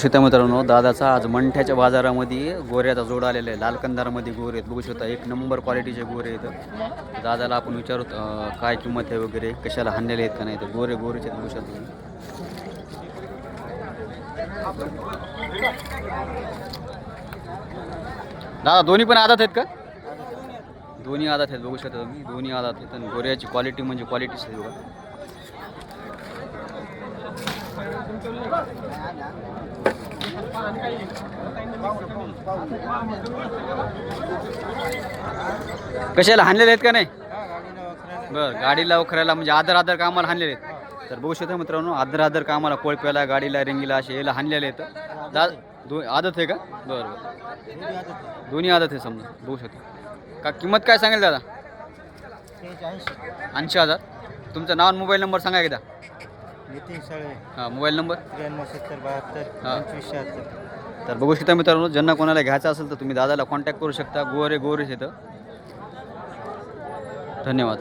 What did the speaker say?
शेता मित्रांनो दादाचा आज मंठ्याच्या बाजारामध्ये गोऱ्याचा जोड आलेला आहे. लाल कंदारामध्ये गोरे आहेत. बघू शकता एक नंबर क्वालिटीचे गोरे आहेत. दादाला आपण विचारू काय किंमत आहे वगैरे कशाला हाणलेले आहेत का नाही तर गोरे गोरेचे आहेत बघू शकतो दादा दोन्ही पण आदात आहेत का? दोन्ही आदात आहेत बघू शकता तुम्ही. दोन्ही आदात आहेत आणि गोऱ्याची क्वालिटी म्हणजे क्वालिटीच आहे बघा. कशाला हाणलेले आहेत का नाही? बरं गाडीला वखरायला म्हणजे आदर आदर कामाला हाणलेले आहेत? तर बघू शकता मित्रांनो आदर आदर कामाला कोळप्याला गाडीला रिंगीला असे याला हाणलेले आहेत. दा दो आदत आहे का? बरं बरं. दोन्ही आदत आहे समजा बघू शकता. का किंमत काय सांगेल दादा? ऐंशी हजार. तुमचं नाव मोबाईल नंबर सांगा एकदा. नितीन साळे हां मोबाईल नंबर? त्र्याण्णव सत्तर बहात्तर हा. पंचवीस शहात्तर. तर बघू शकता मित्रांनो ज्यांना कोणाला घ्यायचं असेल तर तुम्ही दादाला कॉन्टॅक्ट करू शकता. गोरे गोरेच इथं धन्यवाद.